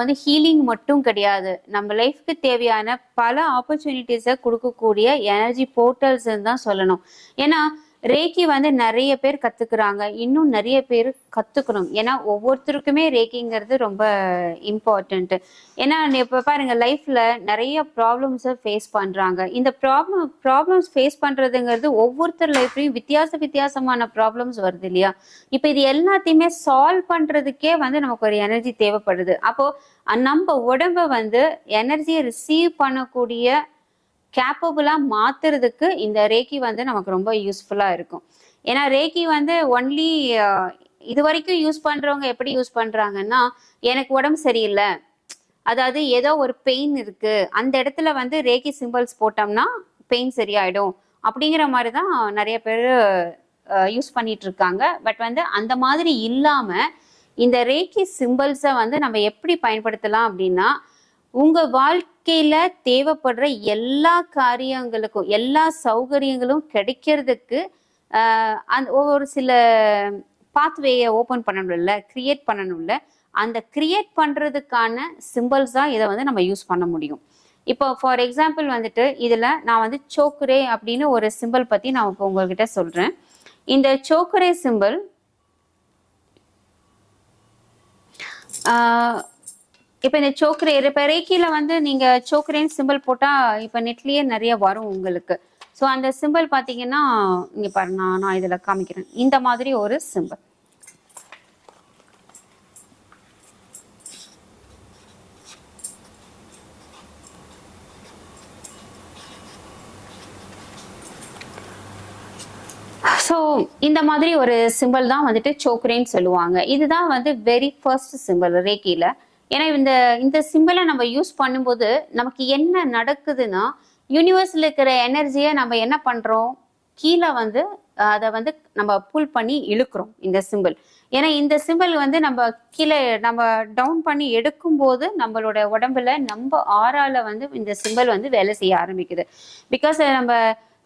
வந்து ஹீலிங் மட்டும் கிடையாது. நம்ம லைஃப்க்கு தேவையான பல ஆப்பர்ச்சுனிட்டிஸை கொடுக்கக்கூடிய எனர்ஜி போர்ட்டல்ஸ் தான் சொல்லணும். ஏன்னா ரேக்கி வந்து நிறைய பேர் கத்துக்கிறாங்க. இன்னும் நிறைய பேர் கத்துக்கணும். ஏன்னா ஒவ்வொருத்தருக்குமே ரேக்கிங்கிறது ரொம்ப இம்பார்ட்டன்ட் ஏன்னா இப்ப பாருங்க லைஃப்ல நிறைய ப்ராப்ளம்ஸை ஃபேஸ் பண்றாங்க. இந்த ப்ராப்ளம் ப்ராப்ளம்ஸ் ஃபேஸ் பண்றதுங்கிறது ஒவ்வொருத்தர் லைஃப்லயும் வித்தியாச வித்தியாசமான ப்ராப்ளம்ஸ் வருது இல்லையா? இப்போ இது எல்லாத்தையுமே சால்வ் பண்றதுக்கே வந்து நமக்கு ஒரு எனர்ஜி தேவைப்படுது. அப்போ நம்ம உடம்ப வந்து எனர்ஜியை ரிசீவ் பண்ணக்கூடிய கேப்பபுளாக மாற்றுறதுக்கு இந்த ரேக்கி வந்து நமக்கு ரொம்ப யூஸ்ஃபுல்லாக இருக்கும். ஏன்னா ரேக்கி வந்து ஒன்லி இது வரைக்கும் யூஸ் பண்ணுறவங்க எப்படி யூஸ் பண்ணுறாங்கன்னா எனக்கு உடம்பு சரியில்லை. அதாவது ஏதோ ஒரு பெயின் இருக்குது அந்த இடத்துல வந்து ரேக்கி சிம்பிள்ஸ் போட்டோம்னா பெயின் சரியாயிடும். அப்படிங்கிற மாதிரி தான் நிறைய பேர் யூஸ் பண்ணிட்டு இருக்காங்க. பட் வந்து அந்த மாதிரி இல்லாமல் இந்த ரேக்கி சிம்பிள்ஸை வந்து நம்ம எப்படி பயன்படுத்தலாம் அப்படின்னா உங்கள் வாழ்க்கை வாழ்க்கையில தேவைப்படுற எல்லா காரியங்களுக்கும் எல்லா சௌகரியங்களும் கிடைக்கிறதுக்கு அந்த ஒரு சில பாத்வேயை ஓப்பன் பண்ணணும்ல கிரியேட் பண்ணணும்ல. அந்த கிரியேட் பண்றதுக்கான சிம்பிள்ஸ் தான் இதை வந்து நம்ம யூஸ் பண்ண முடியும். இப்போ ஃபார் எக்ஸாம்பிள் வந்துட்டு இதுல நான் வந்து சோக்குரே அப்படின்னு ஒரு சிம்பிள் பத்தி நான் இப்போ உங்ககிட்ட சொல்றேன். இந்த சோக்குரே சிம்பிள் இப்போ இந்த சோக்ரே இப்போ ரேக்கில வந்து நீங்க சோக்ரேன்னு சிம்பிள் போட்டா இப்போ நெட்லயே நிறைய வரும் உங்களுக்கு. ஸோ அந்த சிம்பிள் பார்த்தீங்கன்னா இங்க பாருங்க நான் நான் இதுல காமிக்கிறேன். இந்த மாதிரி ஒரு சிம்பிள் ஸோ இந்த மாதிரி ஒரு சிம்பிள் தான் வந்துட்டு சோக்ரேன்னு சொல்லுவாங்க. இதுதான் வந்து வெரி ஃபர்ஸ்ட் சிம்பிள் ரேக்கில ஏன்னா இந்த இந்த சிம்பிளை நம்ம யூஸ் பண்ணும்போது நமக்கு என்ன நடக்குதுன்னா யூனிவர்ஸில் இருக்கிற எனர்ஜியை நம்ம என்ன பண்ணுறோம் கீழே வந்து அதை வந்து நம்ம புல் பண்ணி இழுக்கிறோம் இந்த சிம்பிள் ஏன்னா இந்த சிம்பிள் வந்து நம்ம கீழே நம்ம டவுன் பண்ணி எடுக்கும்போது நம்மளோட உடம்புல நம்ம ஆறால வந்து இந்த சிம்பிள் வந்து வேலை செய்ய ஆரம்பிக்குது. பிகாஸ் நம்ம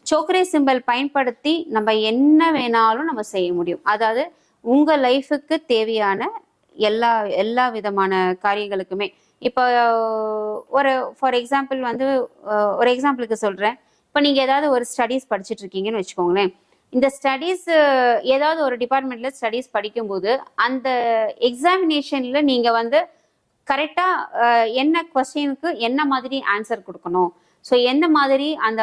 சோக்ரே சிம்பிள் பயன்படுத்தி நம்ம என்ன வேணாலும் நம்ம செய்ய முடியும். அதாவது உங்கள் லைஃபுக்கு தேவையான எல்லா எல்லா விதமான காரியங்களுக்குமே. இப்போ ஒரு ஃபார் எக்ஸாம்பிள் வந்து ஒரு எக்ஸாம்பிளுக்கு சொல்கிறேன் இப்போ நீங்கள் ஏதாவது ஒரு ஸ்டடீஸ் படிச்சுட்டு இருக்கீங்கன்னு வச்சுக்கோங்களேன். இந்த ஸ்டடீஸ் ஏதாவது ஒரு டிபார்ட்மெண்ட்டில் ஸ்டடீஸ் படிக்கும்போது அந்த எக்ஸாமினேஷனில் நீங்கள் வந்து கரெக்டாக என்ன கொஸ்டினுக்கு என்ன மாதிரி ஆன்சர் கொடுக்கணும்? ஸோ எந்த மாதிரி அந்த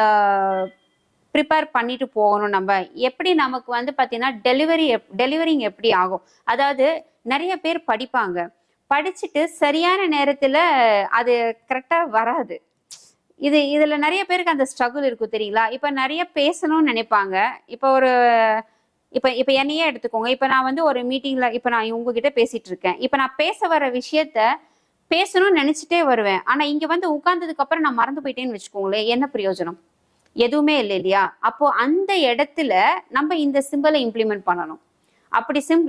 ப்ரிப்பேர் பண்ணிட்டு போகணும் நம்ம. எப்படி நமக்கு வந்து பார்த்தீங்கன்னா டெலிவரி டெலிவரிங் எப்படி ஆகும்? அதாவது நிறைய பேர் படிப்பாங்க. படிச்சுட்டு சரியான நேரத்தில் அது கரெக்டாக வராது. இது இதில் நிறைய பேருக்கு அந்த ஸ்ட்ரகுள் இருக்கும் தெரியுங்களா? இப்போ நிறைய பேசணும்னு நினைப்பாங்க. இப்போ ஒரு இப்போ இப்போ என்னையே எடுத்துக்கோங்க. இப்போ நான் வந்து ஒரு மீட்டிங்கில் இப்போ நான் உங்ககிட்ட பேசிட்டு இருக்கேன். இப்போ நான் பேச வர விஷயத்த பேசணும்னு நினச்சிட்டே வருவேன். ஆனால் இங்கே வந்து உட்காந்ததுக்கப்புறம் நான் மறந்து போயிட்டேன்னு வச்சுக்கோங்களேன். என்ன பிரயோஜனம்? எதுவுமே இல்லை இல்லையா? அப்போ அந்த இடத்துல நம்ம இந்த சிம்பிளை இம்ப்ளிமெண்ட் பண்ணணும். அப்படி சிம்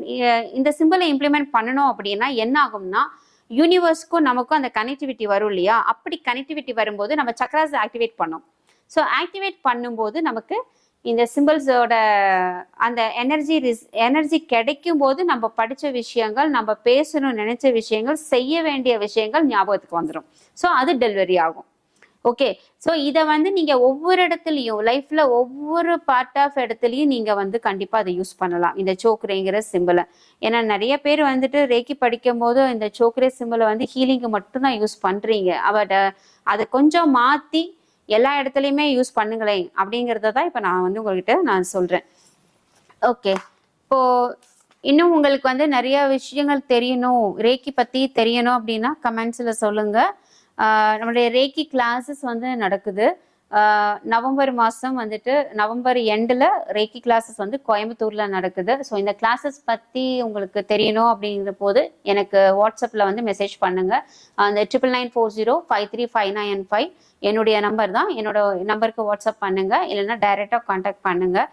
இந்த சிம்பிளை இம்ப்ளிமெண்ட் பண்ணணும் அப்படின்னா என்ன ஆகும்னா யூனிவர்ஸ்க்கும் நமக்கும் அந்த கனெக்டிவிட்டி வரும் இல்லையா? அப்படி கனெக்டிவிட்டி வரும்போது நம்ம சக்ராஸ் ஆக்டிவேட் பண்ணோம். ஸோ ஆக்டிவேட் பண்ணும்போது நமக்கு இந்த சிம்பிள்ஸோட அந்த எனர்ஜி ரிஸ் எனர்ஜி கிடைக்கும் போது நம்ம படித்த விஷயங்கள் நம்ம பேசணும்னு நினைச்ச விஷயங்கள் செய்ய வேண்டிய விஷயங்கள் ஞாபகத்துக்கு வந்துடும் ஸோ அது டெலிவரி ஆகும். ஓகே ஸோ இதை வந்து நீங்க ஒவ்வொரு இடத்துலையும் லைஃப்ல ஒவ்வொரு பார்ட் ஆஃப் இடத்துலையும் நீங்க வந்து கண்டிப்பா அதை யூஸ் பண்ணலாம். இந்த சோக்ரேங்கிற சிம்பிளை ஏன்னா நிறைய பேர் வந்துட்டு ரேக்கி படிக்கும் போது இந்த சோக்ரே சிம்பிளை வந்து ஹீலிங்கு மட்டும்தான் யூஸ் பண்றீங்க. அவட அதை கொஞ்சம் மாத்தி எல்லா இடத்துலையுமே யூஸ் பண்ணுங்களேன் அப்படிங்கிறத தான் இப்போ நான் வந்து உங்ககிட்ட நான் சொல்றேன். ஓகே இப்போ இன்னும் உங்களுக்கு வந்து நிறைய விஷயங்கள் தெரியணும். ரேக்கி பத்தி தெரியணும் அப்படின்னா கமெண்ட்ஸ்ல சொல்லுங்க. நம்மளுடைய ரேக்கி கிளாஸஸ் வந்து நடக்குது. நவம்பர் மாதம் வந்துட்டு நவம்பர் எண்டில் ரேக்கி கிளாஸஸ் வந்து கோயம்புத்தூரில் நடக்குது. ஸோ இந்த கிளாஸஸ் பற்றி உங்களுக்கு தெரியணும் அப்படிங்கிற போது எனக்கு வாட்ஸ்அப்பில் வந்து மெசேஜ் பண்ணுங்கள் அந்த triple nine four zero five three five nine five என்னுடைய நம்பர் தான். என்னோட நம்பருக்கு வாட்ஸ்அப் பண்ணுங்க. இல்லைன்னா டைரெக்டாக காண்டாக்ட் பண்ணுங்கள்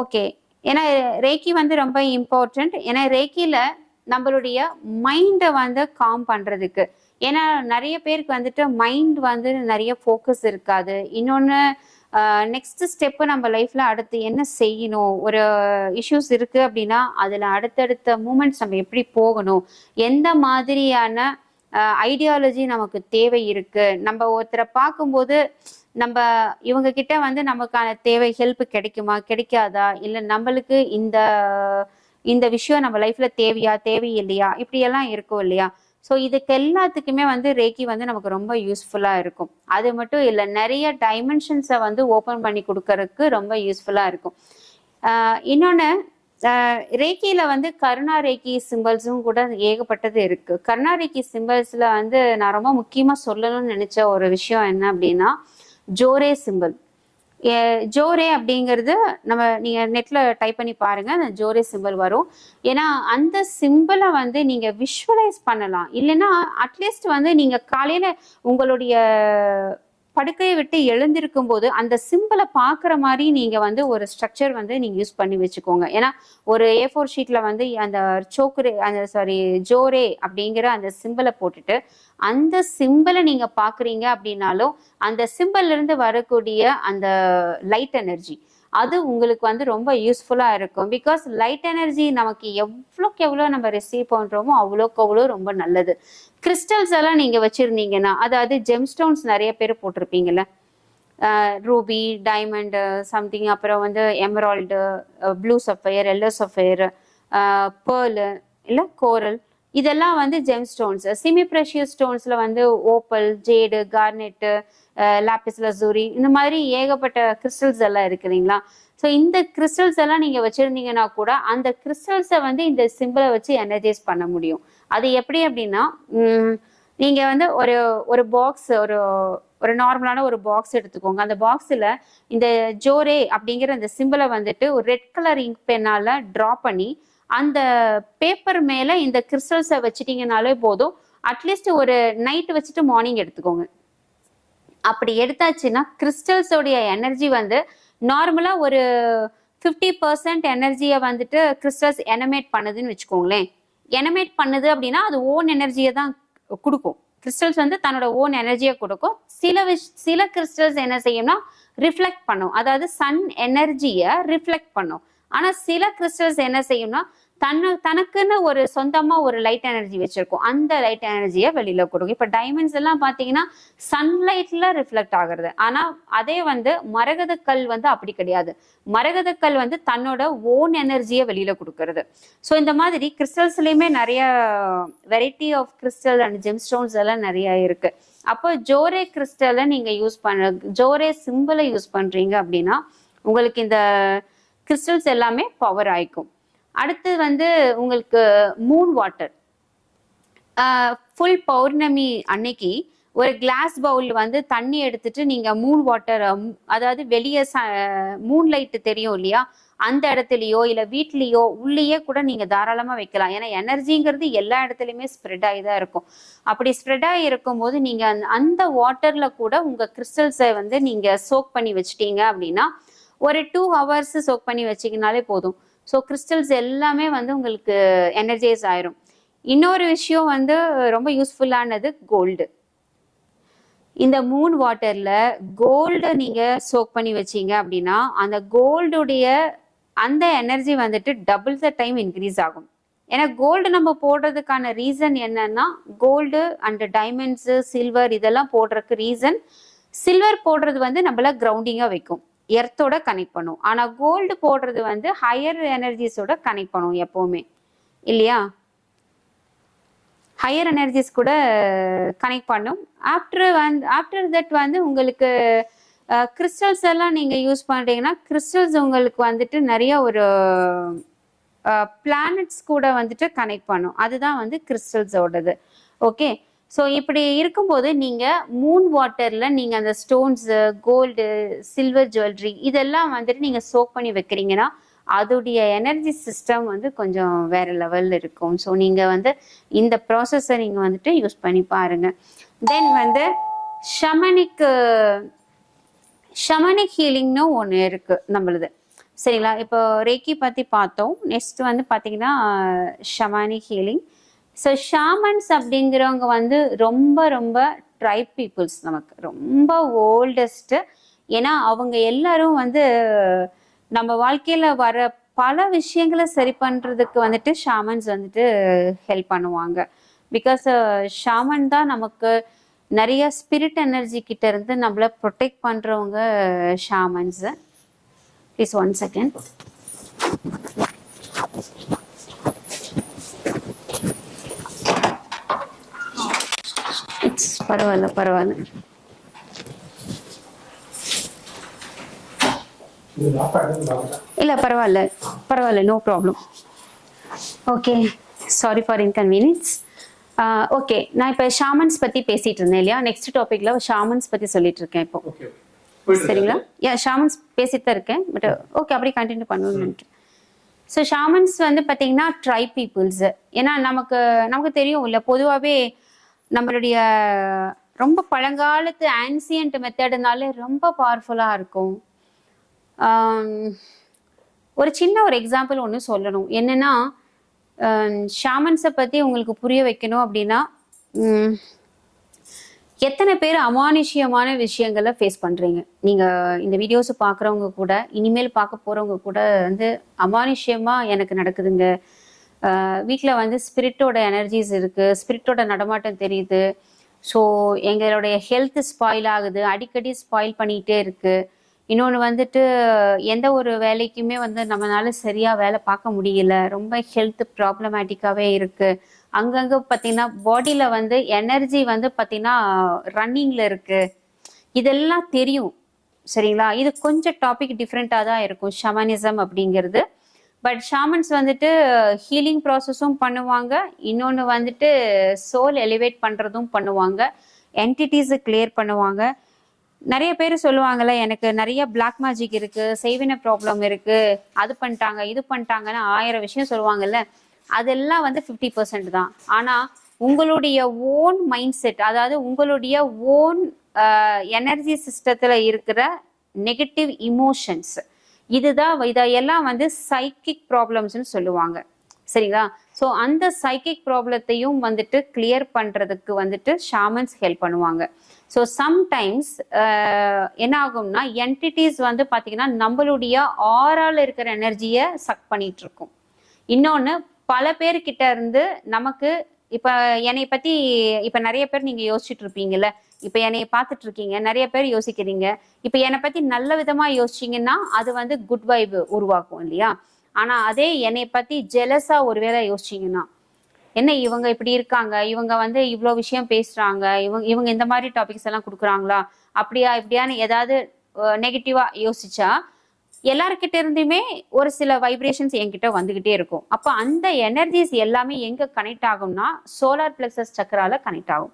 ஓகே ஏன்னா ரேக்கி வந்து ரொம்ப இம்பார்ட்டண்ட் ஏன்னா ரேக்கியில் நம்மளுடைய மைண்டை வந்து காம் பண்ணுறதுக்கு ஏன்னா நிறைய பேருக்கு வந்துட்டு மைண்ட் வந்து நிறைய ஃபோக்கஸ் இருக்காது. இன்னொன்று நெக்ஸ்ட் ஸ்டெப்பு நம்ம லைஃப்ல அடுத்து என்ன செய்யணும்? ஒரு இஷ்யூஸ் இருக்கு அப்படின்னா அதில் அடுத்தடுத்த மூமெண்ட்ஸ் நம்ம எப்படி போகணும்? எந்த மாதிரியான ஐடியாலஜி நமக்கு தேவை இருக்கு? நம்ம ஒருத்தரை பார்க்கும்போது நம்ம இவங்க கிட்ட வந்து நமக்கான தேவை ஹெல்ப் கிடைக்குமா? கிடைக்காதா? இல்லை நம்மளுக்கு இந்த இந்த விஷயம் நம்ம லைஃப்ல தேவையா? தேவையில்லையா? இப்படியெல்லாம் இருக்கும் இல்லையா? ஸோ இதுக்கு எல்லாத்துக்குமே வந்து ரேக்கி வந்து நமக்கு ரொம்ப யூஸ்ஃபுல்லாக இருக்கும். அது மட்டும் இல்லை நிறைய டைமென்ஷன்ஸை வந்து ஓப்பன் பண்ணி கொடுக்கறதுக்கு ரொம்ப யூஸ்ஃபுல்லாக இருக்கும். இன்னொன்று ரேக்கியில் வந்து கருணா ரேக்கி சிம்பிள்ஸும் கூட ஏகப்பட்டது இருக்கு. கருணா ரேக்கி சிம்பிள்ஸில் வந்து நான் ரொம்ப முக்கியமாக சொல்லணும்னு நினச்ச ஒரு விஷயம் என்ன அப்படின்னா ஜோரே சிம்பிள் ஜோரே அப்படிங்கிறது நம்ம நீங்கள் நெட்டில் டைப் பண்ணி பாருங்க அந்த ஜோரே சிம்பிள் வரும். ஏன்னா அந்த சிம்பிளை வந்து நீங்கள் விஷுவலைஸ் பண்ணலாம். இல்லைன்னா அட்லீஸ்ட் வந்து நீங்கள் காலையில் உங்களுடைய படுக்கையை விட்டு எழுந்திருக்கும் போது அந்த சிம்பிளை பார்க்குற மாதிரி நீங்கள் வந்து ஒரு ஸ்ட்ரக்சர் வந்து நீங்கள் யூஸ் பண்ணி வச்சுக்கோங்க. ஏன்னா ஒரு ஏ ஃபோர் ஷீட்டில் வந்து அந்த சோக்குரே அந்த சாரி ஜோரே அப்படிங்கிற அந்த சிம்பிளை போட்டுட்டு அந்த சிம்பிளை நீங்கள் பார்க்குறீங்க அப்படின்னாலும் அந்த சிம்பிள்லேருந்து வரக்கூடிய அந்த லைட் எனர்ஜி அது உங்களுக்கு வந்து ரொம்ப யூஸ்ஃபுல்லாக இருக்கும். பிகாஸ் லைட் எனர்ஜி நமக்கு எவ்வளோக்கு எவ்வளோ நம்ம ரிசீவ் பண்ணுறோமோ அவ்வளோக்கு அவ்வளோ ரொம்ப நல்லது. கிறிஸ்டல்ஸ் எல்லாம் நீங்கள் வச்சுருந்தீங்கன்னா அதாவது ஜெம் ஸ்டோன்ஸ் நிறைய பேர் போட்டிருப்பீங்கள்ல ரூபி டைமண்டு சம்திங் அப்புறம் வந்து emerald blue sapphire yellow sapphire pearl இல்லை கோரல் இதெல்லாம் வந்து ஜெம் ஸ்டோன்ஸ் சிமி ப்ரெஷியஸ் ஸ்டோன்ஸில் வந்து opal jade garnet lapis lazuli இந்த மாதிரி ஏகப்பட்ட கிறிஸ்டல்ஸ் எல்லாம் இருக்கு இல்லைங்களா? ஸோ இந்த கிறிஸ்டல்ஸ் எல்லாம் நீங்கள் வச்சுருந்தீங்கன்னா கூட அந்த கிறிஸ்டல்ஸை வந்து இந்த சிம்பிளை வச்சு எனர்ஜைஸ் பண்ண முடியும். அது எப்படி அப்படின்னா நீங்கள் வந்து ஒரு ஒரு பாக்ஸ் ஒரு ஒரு நார்மலான ஒரு பாக்ஸ் எடுத்துக்கோங்க. அந்த பாக்ஸில் இந்த ஜோரே அப்படிங்கிற அந்த சிம்பிளை வந்துட்டு ஒரு ரெட் கலர் இங்க் பென்னால் ட்ரா பண்ணி அந்த பேப்பர் மேலே இந்த கிறிஸ்டல்ஸை வச்சிட்டிங்கனாலே போதும். அட்லீஸ்ட் ஒரு நைட் வச்சுட்டு மார்னிங் எடுத்துக்கோங்க. அப்படி எடுத்தாச்சுன்னா கிறிஸ்டல்ஸோடைய எனர்ஜி வந்து நார்மலாக ஒரு ஃபிஃப்டி பர்சன்ட் எனர்ஜியை வந்துட்டு கிறிஸ்டல்ஸ் எனமேட் பண்ணுதுன்னு வச்சுக்கோங்களேன். எனமேட் பண்ணுது அப்படின்னா அது ஓன் எனர்ஜியை தான் கொடுக்கும். கிறிஸ்டல்ஸ் வந்து தன்னோட ஓன் எனர்ஜியை கொடுக்கும். சில விஷ் சில கிறிஸ்டல்ஸ் என்ன செய்யும்னா ரிஃப்ளெக்ட் பண்ணும். அதாவது சன் எனர்ஜியை ரிஃப்ளெக்ட் பண்ணும். ஆனால் சில கிறிஸ்டல்ஸ் என்ன செய்யும்னா தன்னு தனக்குன்னு ஒரு சொந்தமா ஒரு லைட் எனர்ஜி வச்சிருக்கும். அந்த லைட் எனர்ஜியை வெளியில கொடுக்கும் இப்ப டைமண்ட்ஸ் எல்லாம் பாத்தீங்கன்னா சன்லைட்ல ரிஃப்ளெக்ட் ஆகுறது. ஆனா அதே வந்து மரகதக்கல் வந்து அப்படி கிடையாது. மரகதக்கல் வந்து தன்னோட ஓன் எனர்ஜியை வெளியில கொடுக்கறது. ஸோ இந்த மாதிரி கிறிஸ்டல்ஸ்லயுமே நிறைய variety of crystal and gem stones எல்லாம் நிறைய இருக்கு. அப்போ ஜோரே கிறிஸ்டலை நீங்க யூஸ் பண்ண ஜோரே சிம்பிளை யூஸ் பண்றீங்க அப்படின்னா உங்களுக்கு இந்த கிறிஸ்டல்ஸ் எல்லாமே பவர் ஆயிக்கும். அடுத்து வந்து உங்களுக்கு மூன் வாட்டர் ஃபுல் பௌர்ணமி அன்னைக்கு ஒரு கிளாஸ் பவுல் வந்து தண்ணி எடுத்துட்டு நீங்க மூன் வாட்டர் அதாவது வெளியே ச மூன் லைட் தெரியும் இல்லையா? அந்த இடத்துலயோ இல்லை வீட்லேயோ உள்ளேயே கூட நீங்க தாராளமா வைக்கலாம். ஏன்னா எனர்ஜிங்கிறது எல்லா இடத்துலையுமே ஸ்ப்ரெட் ஆகி தான் இருக்கும். அப்படி ஸ்ப்ரெட் ஆகி இருக்கும் போது நீங்க அந்த வாட்டர்ல கூட உங்க கிறிஸ்டல்ஸை வந்து நீங்க சோக் பண்ணி வச்சிட்டீங்க அப்படின்னா ஒரு டூ ஹவர்ஸ் சோக் பண்ணி வச்சிங்கனாலே போதும். ஸோ கிறிஸ்டல்ஸ் எல்லாமே வந்து உங்களுக்கு எனர்ஜைஸ் ஆயிரும். இன்னொரு விஷயம் வந்து ரொம்ப யூஸ்ஃபுல்லானது கோல்டு இந்த மூன் வாட்டர்ல கோல்டு நீங்க சோக் பண்ணி வச்சீங்க அப்படின்னா அந்த கோல்டுடைய அந்த எனர்ஜி வந்துட்டு டபுள் த டைம் இன்க்ரீஸ் ஆகும். ஏன்னா கோல்டு நம்ம போடுறதுக்கான ரீசன் என்னன்னா கோல்டு அண்ட் டைமண்ட்ஸு சில்வர் இதெல்லாம் போடுறதுக்கு ரீசன் சில்வர் போடுறது வந்து நம்மள கிரவுண்டிங்காக வைக்கும். எர்த்தோட கனெக்ட் பண்ணும். ஆனா கோல்டு போடுறது வந்து ஹையர் எனர்ஜிஸோட கனெக்ட் பண்ணும் எப்பவுமே. இல்லையா? ஹையர் எனர்ஜிஸ் கூட கனெக்ட் பண்ணும். ஆஃப்டர் வந்து ஆஃப்டர் தட் வந்து உங்களுக்கு கிறிஸ்டல்ஸ் எல்லாம் நீங்க யூஸ் பண்றீங்கன்னா கிறிஸ்டல்ஸ் உங்களுக்கு வந்துட்டு நிறைய ஒரு பிளானட்ஸ் கூட வந்துட்டு கனெக்ட் பண்ணும். அதுதான் வந்து கிறிஸ்டல்ஸோடது ஓகே ஸோ இப்படி இருக்கும்போது நீங்கள் மூன் வாட்டரில் நீங்கள் அந்த ஸ்டோன்ஸு கோல்டு சில்வர் ஜுவல்லரி இதெல்லாம் வந்துட்டு நீங்கள் சோக் பண்ணி வைக்கிறீங்கன்னா அதோடைய எனர்ஜி சிஸ்டம் வந்து கொஞ்சம் வேற லெவலில் இருக்கும். ஸோ நீங்கள் வந்து இந்த ப்ராசஸை நீங்கள் வந்துட்டு யூஸ் பண்ணி பாருங்க. தென் வந்து ஷமனிக்கு ஷமனிக் ஹீலிங்னு ஒன்று இருக்கு நம்மளுது. சரிங்களா? இப்போ ரேக்கி பற்றி பார்த்தோம். நெக்ஸ்ட் வந்து பார்த்தீங்கன்னா ஷமானிக் ஹீலிங் ஸோ ஷாமன்ஸ் அப்படிங்கிறவங்க வந்து ரொம்ப ரொம்ப ட்ரைப் பீப்புள்ஸ் நமக்கு. ரொம்ப ஓல்டஸ்ட்டு ஏன்னா அவங்க எல்லாரும் வந்து நம்ம வாழ்க்கையில் வர பல விஷயங்களை சரி பண்ணுறதுக்கு வந்துட்டு ஷாமன்ஸ் வந்துட்டு ஹெல்ப் பண்ணுவாங்க. பிகாஸ் ஷாமன் தான் நமக்கு நிறைய ஸ்பிரிட் எனர்ஜி கிட்ட இருந்து நம்மளை ப்ரொடெக்ட் பண்ணுறவங்க ஷாமன்ஸு ப்ளீஸ் ஒன் செகண்ட் பரவாயில்ல பரவாயில்ல. இல்லை பரவாயில்ல பரவாயில்ல no problem okay sorry for inconvenience okay நான் இப்போ ஷாமன்ஸ் பற்றி பேசிட்டு இருந்தேன் இல்லையா? நெக்ஸ்ட் டாபிக்ல ஷாமன்ஸ் பற்றி சொல்லிட்டு இருக்கேன் இப்போ. சரிங்களா? யா ஷாமன்ஸ் பேசிட்டு தான் இருக்கேன் பட் ஓகே அப்படியே கண்டினியூ பண்ணணும்னு ஸோ ஷாமன்ஸ் வந்து பார்த்தீங்கன்னா ட்ரை பீப்புள்ஸ் ஏன்னா நமக்கு நமக்கு தெரியும் இல்லை பொதுவாகவே நம்மளுடைய ரொம்ப பழங்காலத்து ஆன்சியன்ட் மெத்தடுனாலே ரொம்ப பவர்ஃபுல்லாக இருக்கும். ஒரு சின்ன ஒரு எக்ஸாம்பிள் ஒன்று சொல்லணும். என்னன்னா ஷாமன்ஸை பற்றி உங்களுக்கு புரிய வைக்கணும் அப்படின்னா எத்தனை பேர் அமானுஷ்யமான விஷயங்களை ஃபேஸ் பண்ணுறீங்க நீங்கள் இந்த வீடியோஸை பார்க்குறவங்க கூட இனிமேல் பார்க்க போகிறவங்க கூட வந்து அமானுஷ்யமாக எனக்கு நடக்குதுங்க. வீட்டில் வந்து ஸ்பிரிட்டோட எனர்ஜிஸ் இருக்குது ஸ்பிரிட்டோட நடமாட்டம் தெரியுது. ஸோ எங்களுடைய ஹெல்த் ஸ்பாயில் ஆகுது அடிக்கடி ஸ்பாயில் பண்ணிக்கிட்டே இருக்குது இன்னொன்று வந்துட்டு எந்த ஒரு வேலைக்குமே வந்து நம்மளால சரியாக வேலை பார்க்க முடியல. ரொம்ப ஹெல்த் ப்ராப்ளமேட்டிக்காகவே இருக்குது அங்கங்கே பார்த்தீங்கன்னா பாடியில் வந்து எனர்ஜி வந்து பார்த்தீங்கன்னா ரன்னிங்கில் இருக்குது இதெல்லாம் தெரியும். சரிங்களா? இது கொஞ்சம் டாபிக் டிஃப்ரெண்ட்டாக தான் இருக்கும். ஷமனிசம் அப்படிங்கிறது. பட் ஷாமன்ஸ் வந்துட்டு ஹீலிங் ப்ராசஸும் பண்ணுவாங்க. இன்னொன்று வந்துட்டு சோல் எலிவேட் பண்ணுறதும் பண்ணுவாங்க. என்டிட்டிஸை கிளியர் பண்ணுவாங்க. நிறைய பேர் சொல்லுவாங்கல்ல எனக்கு நிறைய பிளாக் மேஜிக் இருக்கு செய்வின ப்ராப்ளம் இருக்கு அது பண்ணிட்டாங்க இது பண்ணிட்டாங்கன்னு ஆயிரம் விஷயம் சொல்லுவாங்கல்ல. அதெல்லாம் வந்து ஃபிஃப்டி பர்சன்ட் தான். ஆனால் உங்களுடைய ஓன் மைண்ட் செட் அதாவது உங்களுடைய ஓன் எனர்ஜி சிஸ்டத்தில் இருக்கிற நெகட்டிவ் இமோஷன்ஸ் இதுதான் இதையெல்லாம் வந்து சைக்கிக் ப்ராப்ளம்ஸ்னு சொல்லுவாங்க. சரிங்களா? ஸோ அந்த சைக்கிக் ப்ராப்ளத்தையும் வந்துட்டு கிளியர் பண்ணுறதுக்கு வந்துட்டு ஷாமன்ஸ் ஹெல்ப் பண்ணுவாங்க. ஸோ சம்டைம்ஸ் என்ன ஆகும்னா என்டிட்டிஸ் வந்து பார்த்தீங்கன்னா நம்மளுடைய ஆறால் இருக்கிற எனர்ஜியை சக் பண்ணிட்டு இருக்கும் இன்னொன்று பல பேர்கிட்ட இருந்து நமக்கு இப்போ என்னை பற்றி இப்போ நிறைய பேர் நீங்கள் யோசிச்சுட்டு இருப்பீங்கல்ல இப்ப என்னைய பார்த்துட்டு இருக்கீங்க நிறைய பேர் யோசிக்கிறீங்க. இப்ப என்னை பத்தி நல்ல விதமா யோசிச்சீங்கன்னா அது வந்து குட் வைப் உருவாக்கும் இல்லையா? ஆனா அதே என்னை பத்தி ஜெலஸா ஒருவேளை யோசிச்சீங்கன்னா என்ன இவங்க இப்படி இருக்காங்க? இவங்க வந்து இவ்வளோ விஷயம் பேசுறாங்க. இவங்க இவங்க இந்த மாதிரி டாபிக்ஸ் எல்லாம் கொடுக்குறாங்களா? அப்படியா இப்படியான்னு ஏதாவது நெகட்டிவா யோசிச்சா எல்லாருக்கிட்ட இருந்துமே ஒரு சில வைப்ரேஷன்ஸ் என்கிட்ட வந்துகிட்டே இருக்கும். அப்போ அந்த எனர்ஜிஸ் எல்லாமே எங்க கனெக்ட் ஆகும்னா சோலார் பிளக்ஸஸ் சக்கரால கனெக்ட் ஆகும்.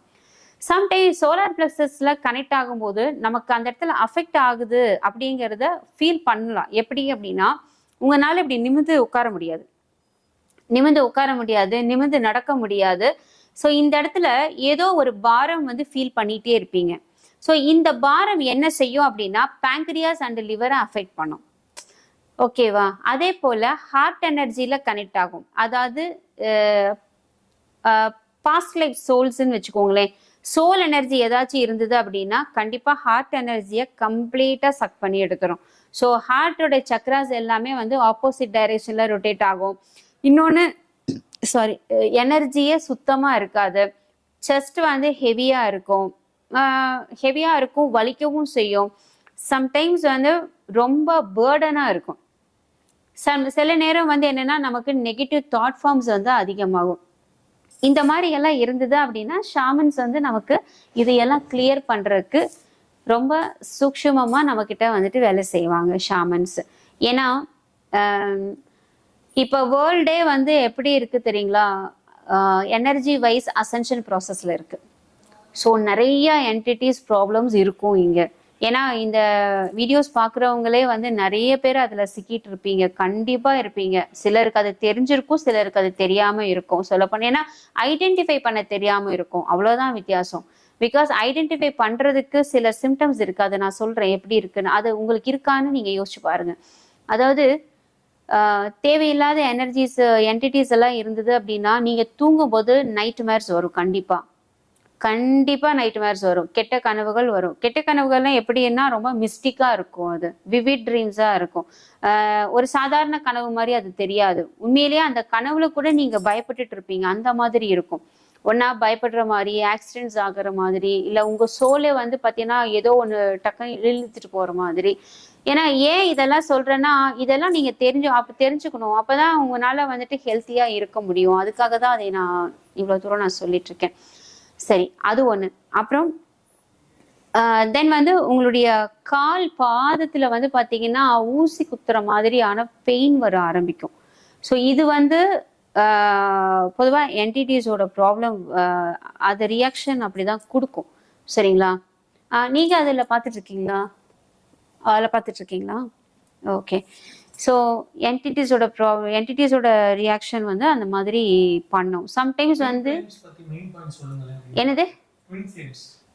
சம்டைம் சோலார் பிளக்ஸஸ்ல கனெக்ட் ஆகும்போது நமக்கு அந்த இடத்துல அஃபெக்ட் ஆகுது அப்படிங்கிறத ஃபீல் பண்ணலாம். எப்படி அப்படின்னா உங்களால இப்படி நிமிந்து உட்கார முடியாது. நிமிந்து உட்கார முடியாது நிமிந்து நடக்க முடியாது. ஸோ இந்த இடத்துல ஏதோ ஒரு பாரம் வந்து ஃபீல் பண்ணிட்டே இருப்பீங்க. ஸோ இந்த பாரம் என்ன செய்யும் அப்படின்னா பேங்க்ரியாஸ் அண்ட் லிவரை அஃபெக்ட் பண்ணும். ஓகேவா அதே போல ஹார்ட் எனர்ஜியில கனெக்ட் ஆகும். அதாவது பாஸ்ட் லைஃப் சோல்ஸ்ன்னு வச்சுக்கோங்களேன். சோல் எனர்ஜி ஏதாச்சும் இருந்தது அப்படின்னா கண்டிப்பாக ஹார்ட் எனர்ஜியை கம்ப்ளீட்டாக சக் பண்ணி எடுத்துரும் ஸோ ஹார்ட்டோட சக்ராஸ் எல்லாமே வந்து ஆப்போசிட் டைரக்ஷனில் ரொட்டேட் ஆகும். இன்னொன்று சாரி எனர்ஜியே சுத்தமாக இருக்காது. செஸ்ட் வந்து ஹெவியாக இருக்கும். ஹெவியாக இருக்கும் வலிக்கவும் செய்யும். சம்டைம்ஸ் வந்து ரொம்ப பேர்டனாக இருக்கும். சம் சில நேரம் வந்து என்னென்னா நமக்கு நெகட்டிவ் தாட் ஃபார்ம்ஸ் வந்து அதிகமாகும். இந்த மாதிரி எல்லாம் இருந்தது அப்படின்னா ஷாமன்ஸ் வந்து நமக்கு இதையெல்லாம் கிளியர் பண்றதுக்கு ரொம்ப சூக்ஷமமாக நம்ம கிட்ட வந்துட்டு வேலை செய்வாங்க ஷாமன்ஸ் ஏன்னா ஆம், இப்போ வேர்ல்டே வந்து எப்படி இருக்கு தெரியுங்களா? எனர்ஜி வைஸ் அசென்ஷன் ப்ராசஸ்ல இருக்கு. ஸோ நிறைய என்டிட்டிஸ் ப்ராப்ளம்ஸ் இருக்கும் இங்கே. ஏன்னா இந்த வீடியோஸ் பார்க்குறவங்களே வந்து நிறைய பேர் அதுல சிக்கிட்டு இருப்பீங்க. கண்டிப்பா இருப்பீங்க. சிலருக்கு அது தெரிஞ்சிருக்கும் சிலருக்கு அது தெரியாம இருக்கும். சொல்லப்போனால் ஏன்னா ஐடென்டிஃபை பண்ண தெரியாம இருக்கும். அவ்வளவுதான் வித்தியாசம். பிகாஸ் ஐடென்டிஃபை பண்றதுக்கு சில சிம்டம்ஸ் இருக்கு. அதை நான் சொல்றேன். எப்படி இருக்குன்னு. அது உங்களுக்கு இருக்கான்னு நீங்க யோசிச்சு பாருங்க. அதாவது தேவையில்லாத எனர்ஜிஸ் என்டிட்டிஸ் எல்லாம் இருந்தது அப்படின்னா நீங்க தூங்கும்போது நைட் மேர்ஸ் வரும். கண்டிப்பா. கண்டிப்பா நைட் மேர்ஸ் வரும். கெட்ட கனவுகள் வரும். கெட்ட கனவுகள்லாம் எப்படின்னா ரொம்ப மிஸ்டிக்கா இருக்கும் அது. விவிட் ட்ரீம்ஸாக இருக்கும். ஆஹ் ஒரு சாதாரண கனவு மாதிரி அது தெரியாது. உண்மையிலேயே அந்த கனவுல கூட நீங்க பயப்பட்டுட்டு இருப்பீங்க. அந்த மாதிரி இருக்கும். ஒன்னா பயப்படுற மாதிரி ஆக்சிடென்ட்ஸ் ஆகுற மாதிரி இல்லை உங்க சோலே வந்து பார்த்தீங்கன்னா ஏதோ ஒன்று டக்குன்னு இழுத்துட்டு போகிற மாதிரி. ஏன்னா ஏன் இதெல்லாம் சொல்றேன்னா இதெல்லாம் நீங்கள் தெரிஞ்சு அப்போ தெரிஞ்சுக்கணும். அப்பதான் உங்களால வந்துட்டு ஹெல்த்தியாக இருக்க முடியும். அதுக்காக தான் அதை நான் இவ்வளோ தூரம் நான் சொல்லிட்டு இருக்கேன். சரி அது ஒன்று அப்புறம் தென் வந்து உங்களுடைய கால் பாதத்தில் வந்து பார்த்தீங்கன்னா ஊசி குத்துற மாதிரியான பெயின் வர ஆரம்பிக்கும். ஸோ இது வந்து பொதுவாக என்டிடிஸோட ப்ராப்ளம் அது ரியாக்ஷன் அப்படிதான் கொடுக்கும். சரிங்களா? நீங்கள் அதில் பார்த்துட்ருக்கீங்களா பார்த்துட்டு இருக்கீங்களா? அதில் பார்த்துட்ருக்கீங்களா ஓகே ஸோ என்டிட்டிஸோட ப்ராப்ளம் என்டிட்டிஸோட ரியாக்ஷன் வந்து அந்த மாதிரி பண்ணும். சம்டைம்ஸ் வந்து என்னது?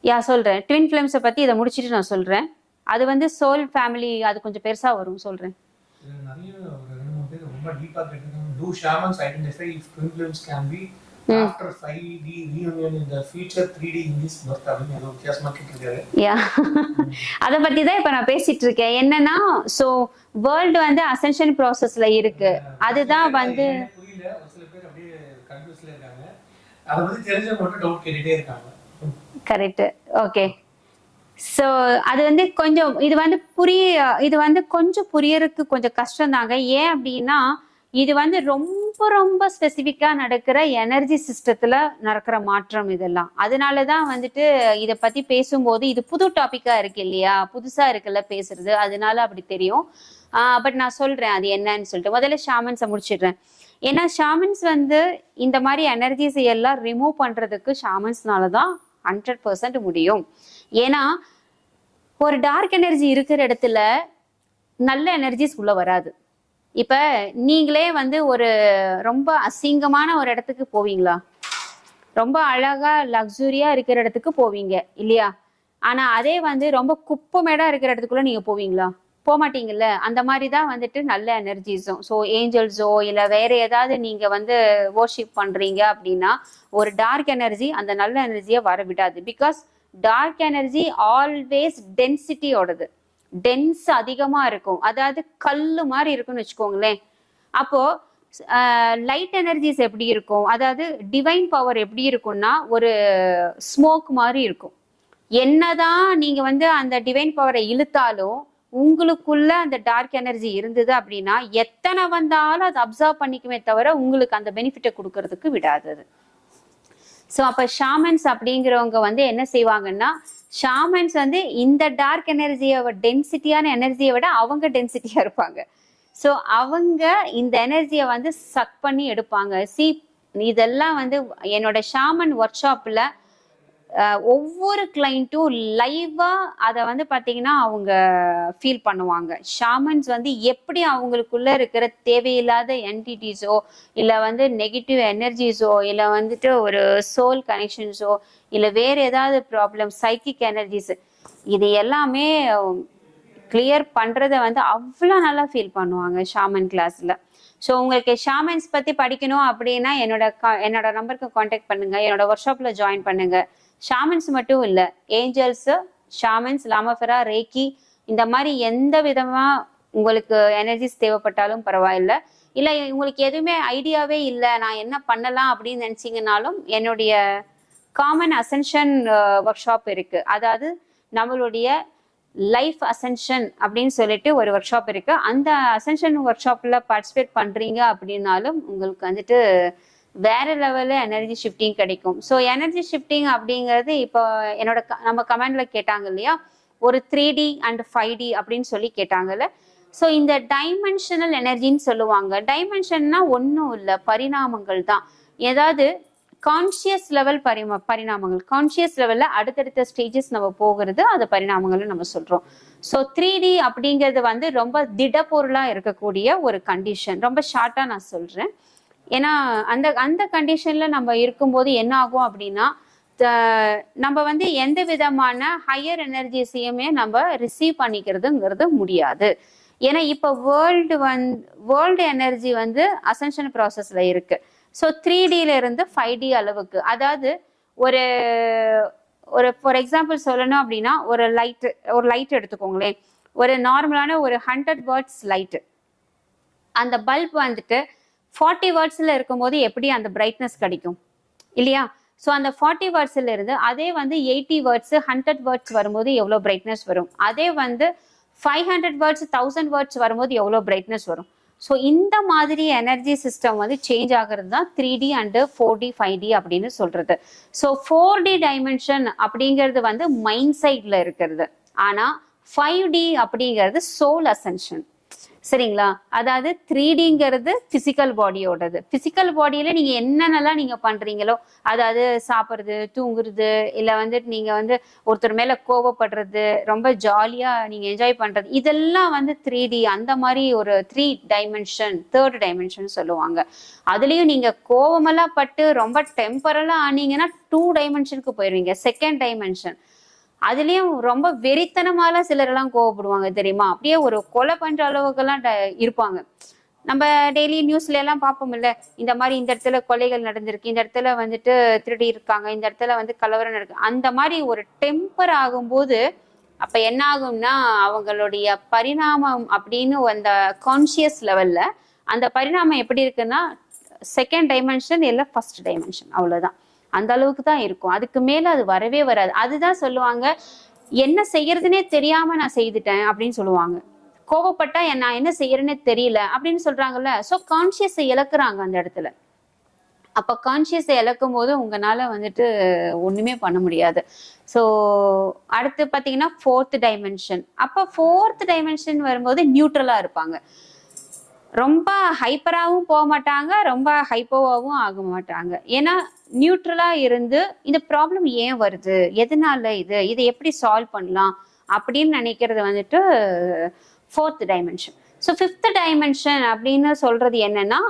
யா சொல்கிறேன் ட்வின் ஃபிலிம்ஸை பற்றி இதை முடிச்சிட்டு நான் சொல்கிறேன் அது வந்து சோல் ஃபேமிலி அது கொஞ்சம் பெருசாக வரும். சொல்கிறேன் ரொம்ப after five D reunion in the future three D English birth அப்படின்னு ஏதோ வித்தியாசமா கேட்டிருக்காரு யா அதை பற்றி தான் இப்போ நான் பேசிட்டு இருக்கேன் என்னன்னா ஸோ வேர்ல்டு வந்து அசென்ஷன் ப்ராசஸில் இருக்கு அதுதான் வந்து புரியல ஒரு சில பேர் அப்படியே கன்ஃபியூஸ்ல இருக்காங்க அதை பத்தி தெரிஞ்சவங்க மட்டும் டவுட் கேட்டுட்டே இருக்காங்க கரெக்ட் ஓகே ஸோ அது வந்து கொஞ்சம் இது வந்து புரிய இது வந்து கொஞ்சம் புரியறதுக்கு கொஞ்சம் கஷ்டம் தாங்க ஏன் அப்படின்னா இது வந்து ரொம்ப ரொம்ப ஸ்பெசிஃபிக்காக நடக்கிற எனர்ஜி சிஸ்டத்தில் நடக்கிற மாற்றம் இதெல்லாம். அதனால தான் வந்துட்டு இதை பற்றி பேசும்போது இது புது டாப்பிக்காக இருக்கு இல்லையா? புதுசாக இருக்குல்ல பேசுறது. அதனால அப்படி தெரியும். பட் நான் சொல்கிறேன் அது என்னன்னு சொல்லிட்டு. முதல்ல ஷாமன்ஸை முடிச்சிடுறேன். ஏன்னா ஷாமன்ஸ் வந்து இந்த மாதிரி எனர்ஜிஸ் எல்லாம் ரிமூவ் பண்ணுறதுக்கு ஷாமன்ஸ்னால தான் ஹண்ட்ரட் பர்சன்ட் முடியும். ஏன்னா ஒரு டார்க் எனர்ஜி இருக்கிற இடத்துல நல்ல எனர்ஜிஸ் உள்ள வராது. இப்ப நீங்களே வந்து ஒரு ரொம்ப அசிங்கமான ஒரு இடத்துக்கு போவீங்களா? ரொம்ப அழகா லக்ஸுரியா இருக்கிற இடத்துக்கு போவீங்க இல்லையா? ஆனா அதே வந்து ரொம்ப குப்பமேடா இருக்கிற இடத்துக்குள்ள நீங்க போவீங்களா? போக மாட்டீங்கல்ல அந்த மாதிரி தான் வந்துட்டு நல்ல எனர்ஜிஸும் ஸோ ஏஞ்சல்ஸோ இல்லை வேற ஏதாவது நீங்க வந்து ஓர்ஷிப் பண்றீங்க அப்படின்னா ஒரு டார்க் எனர்ஜி அந்த நல்ல எனர்ஜியை வர விடாது. பிகாஸ் டார்க் எனர்ஜி ஆல்வேஸ் டென்சிட்டியோடது டென்ஸ் அதிகமா இருக்கும். அதாவது கல்லு மாதிரி இருக்கும்னு வச்சுக்கோங்களேன். அப்போ லைட் எனர்ஜிஸ் எப்படி இருக்கும்? அதாவது டிவைன் பவர் எப்படி இருக்கும்னா ஒரு ஸ்மோக் மாதிரி இருக்கும். என்னதான் நீங்க வந்து அந்த டிவைன் பவரை இழுத்தாலும் உங்களுக்குள்ள அந்த டார்க் எனர்ஜி இருந்தது அப்படின்னா எத்தனை வந்தாலும் அதை அப்சர்வ் பண்ணிக்குமே தவிர உங்களுக்கு அந்த பெனிஃபிட்டை கொடுக்கறதுக்கு விடாது ஸோ அப்போ ஷாமன்ஸ் அப்படிங்கிறவங்க வந்து என்ன செய்வாங்கன்னா ஷாமன்ஸ் வந்து இந்த டார்க் எனர்ஜியை டென்சிட்டியான எனர்ஜியை விட அவங்க டென்சிட்டியாக இருப்பாங்க. ஸோ அவங்க இந்த எனர்ஜியை வந்து சக் பண்ணி எடுப்பாங்க. சி இதெல்லாம் வந்து என்னோட ஷாமன் ஒர்க் ஷாப்பில் ஒவ்வொரு கிளைண்ட்டும் லைவாக அதை வந்து பார்த்தீங்கன்னா அவங்க ஃபீல் பண்ணுவாங்க. ஷாமன்ஸ் வந்து எப்படி அவங்களுக்குள்ள இருக்கிற தேவையில்லாத என்டிட்டிஸோ இல்லை வந்து நெகட்டிவ் எனர்ஜிஸோ இல்லை வந்துட்டு ஒரு சோல் கனெக்ஷன்ஸோ இல்லை வேற ஏதாவது ப்ராப்ளம் சைக்கிக் எனர்ஜிஸ் இது எல்லாமே கிளியர் பண்ணுறத வந்து அவ்வளோ நல்லா ஃபீல் பண்ணுவாங்க ஷாமன் கிளாஸில் ஸோ உங்களுக்கு ஷாமன்ஸ் பற்றி படிக்கணும் அப்படின்னா என்னோட க என்னோட நம்பருக்கு காண்டாக்ட் பண்ணுங்கள் என்னோட ஒர்க் ஷாப்பில் ஜாயின் பண்ணுங்கள் ஷாமன்ஸ் மட்டும் இல்லை ஏஞ்சல்ஸு ஷாமன்ஸ் லாமஃபெரா ரேக்கி இந்த மாதிரி எந்த விதமாக உங்களுக்கு எனர்ஜிஸ் தேவைப்பட்டாலும் பரவாயில்ல. இல்லை உங்களுக்கு எதுவுமே ஐடியாவே இல்லை நான் என்ன பண்ணலாம் அப்படின்னு நினச்சிங்கனாலும் என்னுடைய காமன் அசென்ஷன் ஒர்க் ஷாப் இருக்கு. அதாவது நம்மளுடைய லைஃப் அசென்ஷன் அப்படின்னு சொல்லிட்டு ஒரு ஒர்க் ஷாப் இருக்கு. அந்த அசென்ஷன் ஒர்க் ஷாப்ல பார்ட்டிசிபேட் பண்றீங்க அப்படின்னாலும் உங்களுக்கு வந்துட்டு வேற லெவலில் எனர்ஜி ஷிஃப்டிங் கிடைக்கும். ஸோ எனர்ஜி ஷிஃப்டிங் அப்படிங்கிறது இப்போ என்னோட க- நம்ம கமெண்ட்ல கேட்டாங்க இல்லையா? ஒரு three D and five D அப்படின்னு சொல்லி கேட்டாங்கல்ல. ஸோ இந்த டைமென்ஷனல் எனர்ஜின்னு சொல்லுவாங்க. டைமென்ஷன்னா ஒன்றும் இல்லை பரிணாமங்கள் தான். ஏதாவது கான்ஷியஸ் லெவல் பரிம பரிணாமங்கள். கான்ஷியஸ் லெவலில் அடுத்தடுத்த ஸ்டேஜஸ் நம்ம போகிறது அது பரிணாமங்கள்னு நம்ம சொல்கிறோம் ஸோ த்ரீ டி அப்படிங்கிறது வந்து ரொம்ப திடப்பொருளாக இருக்கக்கூடிய ஒரு கண்டிஷன் ரொம்ப ஷார்ட்டாக நான் சொல்கிறேன் ஏன்னா அந்த அந்த கண்டிஷன்ல நம்ம இருக்கும்போது என்ன ஆகும் அப்படின்னா த- நம்ம வந்து எந்த விதமான ஹையர் எனர்ஜிஸையுமே நம்ம ரிசீவ் பண்ணிக்கிறதுங்கிறது முடியாது. ஏன்னா இப்போ வேர்ல்டு வந் வேர்ல்டு எனர்ஜி வந்து அசென்ஷன் ப்ராசஸ்ல இருக்கு. ஸோ த்ரீ டில இருந்து ஃபைவ் டி அளவுக்கு. அதாவது ஒரு ஒரு ஃபார் எக்ஸாம்பிள் சொல்லணும் அப்படின்னா ஒரு லைட் ஒரு லைட் எடுத்துக்கோங்களேன். ஒரு நார்மலான ஒரு ஹண்ட்ரட் வேர்ட்ஸ் லைட்டு அந்த பல்ப் வந்துட்டு ஃபார்ட்டி வாட்ஸில் இருக்கும்போது எப்படி அந்த பிரைட்னஸ் கிடைக்கும்? இல்லையா? ஸோ அந்த ஃபார்ட்டி வேர்ட்ஸ்ல இருந்து அதே வந்து எயிட்டி வேர்ட்ஸ் ஹண்ட்ரட் வேர்ட்ஸ் வரும்போது எவ்வளோ பிரைட்னஸ் வரும்? அதே வந்து five hundred watts thousand watts வரும்போது எவ்வளோ பிரைட்னஸ் வரும்? ஸோ இந்த மாதிரி எனர்ஜி சிஸ்டம் வந்து சேஞ்ச் ஆகிறது தான் three D and four D five D அப்படின்னு சொல்றது. ஸோ ஃபோர் டி டைமென்ஷன் அப்படிங்கிறது வந்து மைண்ட் சைட்ல இருக்கிறது. ஆனால் ஃபைவ் டி அப்படிங்கிறது சோல் அசென்ஷன் சரிங்களா? அதாவது த்ரீ டிங்கிறது பிசிக்கல் பாடியோடது பிசிக்கல் பாடியில நீங்க என்னென்னலாம் நீங்க பண்றீங்களோ அதாவது சாப்பிட்றது தூங்குறது இல்லை வந்துட்டு நீங்க வந்து ஒருத்தர் மேல கோவப்படுறது ரொம்ப ஜாலியா நீங்க என்ஜாய் பண்றது இதெல்லாம் வந்து த்ரீ டி அந்த மாதிரி ஒரு த்ரீ டைமென்ஷன் தேர்ட் டைமென்ஷன் சொல்லுவாங்க. அதுலயும் நீங்க கோவமெல்லாம் பட்டு ரொம்ப டெம்பரலா ஆனீங்கன்னா டூ டைமென்ஷனுக்கு போயிருவீங்க. செகண்ட் டைமென்ஷன் அதுலயும் ரொம்ப வெறித்தனமாலாம் சிலர் எல்லாம் கோவப்படுவாங்க தெரியுமா? அப்படியே ஒரு கொலை பண்ற அளவுக்கெல்லாம் ட- இருப்பாங்க. நம்ம டெய்லி நியூஸ்ல எல்லாம் பார்ப்போம்ல இந்த மாதிரி இந்த இடத்துல கொலைகள் நடந்திருக்கு இந்த இடத்துல வந்துட்டு திருடி இருக்காங்க இந்த இடத்துல வந்து கலவரம் நடக்கு அந்த மாதிரி ஒரு டெம்பர் ஆகும்போது அப்ப என்ன ஆகும்னா அவங்களுடைய பரிணாமம் அப்படின்னு அந்த கான்சியஸ் லெவல்ல அந்த பரிணாமம் எப்படி இருக்குன்னா செகண்ட் டைமென்ஷன் இல்லை ஃபர்ஸ்ட் டைமென்ஷன் அவ்வளவுதான். அந்த அளவுக்கு தான் இருக்கும். அதுக்கு மேல அது வரவே வராது. அதுதான் சொல்லுவாங்க என்ன செய்யறதுனே தெரியாம நான் செய்துட்டேன் அப்படின்னு சொல்லுவாங்க. கோவப்பட்டா நான் என்ன செய்யறேன்னு தெரியல அப்படின்னு சொல்றாங்கல்ல. ஸோ கான்சியஸை இழக்குறாங்க அந்த இடத்துல. அப்ப கான்சியஸை இழக்கும் போது உங்களால வந்துட்டு ஒண்ணுமே பண்ண முடியாது. ஸோ அடுத்து பாத்தீங்கன்னா ஃபோர்த் டைமென்ஷன் அப்ப ஃபோர்த் டைமென்ஷன் வரும்போது நியூட்ரலா இருப்பாங்க. ரொம்ப ஹைப்பராகவும் போக மாட்டாங்க ரொம்ப ஹைப்போவாகவும் ஆக மாட்டாங்க ஏன்னா நியூட்ரலாக இருந்து இந்த ப்ராப்ளம் ஏன் வருது? எதனால இது? இதை எப்படி சால்வ் பண்ணலாம்? அப்படின்னு நினைக்கிறது வந்துட்டு fourth dimension so fifth dimension அப்படின்னு சொல்றது என்னன்னா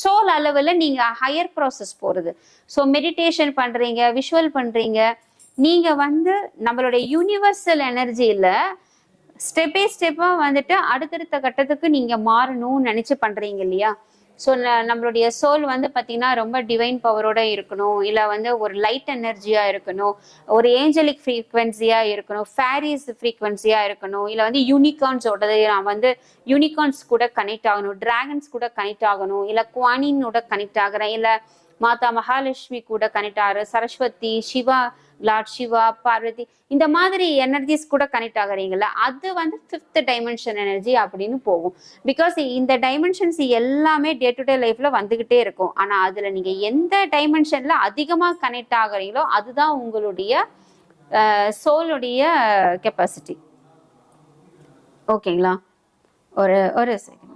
சோல் அளவில் நீங்கள் ஹையர் ப்ராசஸ் போகிறது ஸோ மெடிடேஷன் பண்ணுறீங்க விஷுவல் பண்ணுறீங்க நீங்கள் வந்து நம்மளுடைய யூனிவர்சல் எனர்ஜியில் ஸ்டெப் பை ஸ்டெப்பாக வந்துட்டு அடுத்தடுத்த கட்டத்துக்கு நீங்கள் மாறணும்னு நினச்சி பண்ணுறீங்க இல்லையா? ஸோ நம்மளுடைய சோல் வந்து பார்த்தீங்கன்னா ரொம்ப டிவைன் பவரோட இருக்கணும். இல்லை வந்து ஒரு லைட் எனர்ஜியாக இருக்கணும். ஒரு ஏஞ்சலிக் ஃப்ரீக்வன்சியாக இருக்கணும். ஃபேரிஸ் ஃப்ரீக்வன்சியாக இருக்கணும். இல்லை வந்து யூனிகார்ன்ஸோடது நான் வந்து யூனிகார்ன்ஸ் கூட கனெக்ட் ஆகணும். டிராகன்ஸ் கூட கனெக்ட் ஆகணும். இல்லை குவானினோட கனெக்ட் ஆகுறேன். இல்லை மாதா மகாலட்சுமி கூட கனெக்ட் ஆகிற சரஸ்வதி சிவா லார்ட் சிவா பார்வதி இந்த மாதிரி எனர்ஜிஸ் கூட கனெக்ட் ஆகுறீங்களா அது வந்து ஃபிஃப்த் டைமென்ஷன் எனர்ஜி அப்படின்னு போகும். பிகாஸ் இந்த டைமென்ஷன்ஸ் எல்லாமே டே டு டே லைஃப்ல வந்துகிட்டே இருக்கும். ஆனா அதுல நீங்க எந்த டைமென்ஷன்ல அதிகமா கனெக்ட் ஆகுறீங்களோ அதுதான் உங்களுடைய சோலுடைய கெப்பாசிட்டி ஓகேங்களா? ஒரு ஒரு செகண்ட்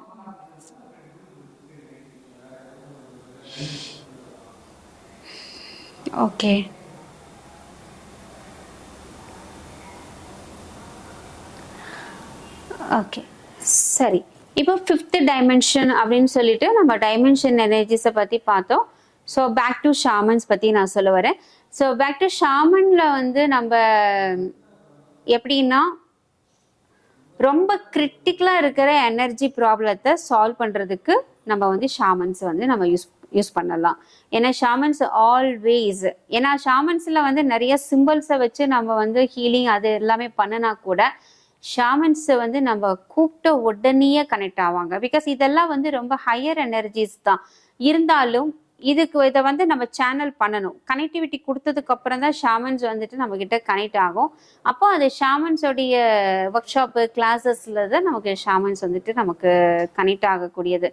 ஓகே ஓகே சரி. இப்போ ஃபிஃப்த் டைமென்ஷன் அப்படின்னு சொல்லிட்டு நம்ம டைமென்ஷன் எனர்ஜிஸை பற்றி பார்த்தோம். ஸோ பேக் டு ஷாமன்ஸ் பற்றி நான் சொல்ல வரேன். ஸோ பேக் டு ஷாமனில் வந்து நம்ம எப்படின்னா ரொம்ப கிரிட்டிக்கலாக இருக்கிற எனர்ஜி ப்ராப்ளத்தை சால்வ் பண்ணுறதுக்கு நம்ம வந்து ஷாமன்ஸ் வந்து நம்ம யூஸ் யூஸ் பண்ணலாம். ஏன்னா ஷாமன்ஸ் ஆல்வேஸ் ஏன்னா ஷாமன்ஸில் வந்து நிறைய சிம்பிள்ஸை வச்சு நம்ம வந்து ஹீலிங் அது எல்லாமே பண்ணினா கூட ஷாமன்ஸ் வந்து நம்ம கூப்பிட்ட உடனேயே கனெக்ட் ஆவாங்க. பிகாஸ் இதெல்லாம் வந்து ரொம்ப ஹையர் எனர்ஜிஸ் தான். இருந்தாலும் இதுக்கு இதை வந்து நம்ம சேனல் பண்ணணும். கனெக்டிவிட்டி கொடுத்ததுக்கு அப்புறம் தான் ஷாமன்ஸ் வந்துட்டு நம்ம கிட்ட கனெக்ட் ஆகும். அப்போ அது ஷாமன்ஸோடைய ஒர்க் ஷாப்பு கிளாஸஸ்ல தான் நமக்கு ஷாமன்ஸ் வந்துட்டு நமக்கு கனெக்ட் ஆகக்கூடியது.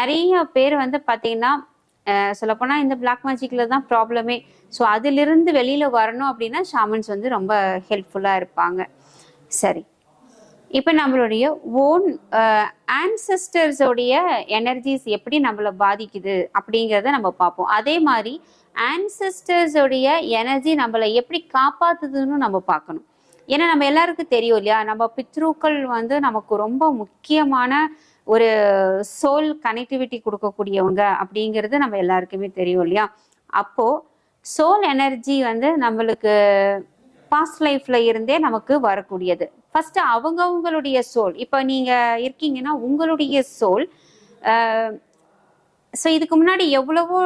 நிறைய பேர் வந்து பார்த்தீங்கன்னா சொல்லப்போனால் இந்த பிளாக் மேஜிக்கில் தான் ப்ராப்ளமே ஸோ அதிலிருந்து வெளியில் வரணும் அப்படின்னா ஷாமன்ஸ் வந்து ரொம்ப ஹெல்ப்ஃபுல்லாக இருப்பாங்க. சரி. இப்போ நம்மளுடைய ஓன் ஆன்சஸ்டர்ஸோடைய எனர்ஜிஸ் எப்படி நம்மளை பாதிக்குது அப்படிங்கிறத நம்ம பார்ப்போம். அதே மாதிரி ஆன்சஸ்டர்ஸோடைய எனர்ஜி நம்மளை எப்படி காப்பாத்துதுன்னு நம்ம பார்க்கணும். ஏன்னா நம்ம எல்லாருக்கும் தெரியும் இல்லையா? நம்ம பித்ருக்கள் வந்து நமக்கு ரொம்ப முக்கியமான ஒரு சோல் கனெக்டிவிட்டி கொடுக்கக்கூடியவங்க அப்படிங்கிறது நம்ம எல்லாருக்குமே தெரியும் இல்லையா? அப்போ சோல் எனர்ஜி வந்து நம்மளுக்கு பாஸ்ட் லைஃப்ல இருந்தே நமக்கு வரக்கூடியது. ஃபர்ஸ்ட் அவங்கவுங்களுடைய சோல் இப்போ நீங்க இருக்கீங்கன்னா உங்களுடைய சோல் ஸோ இதுக்கு முன்னாடி எவ்வளவோ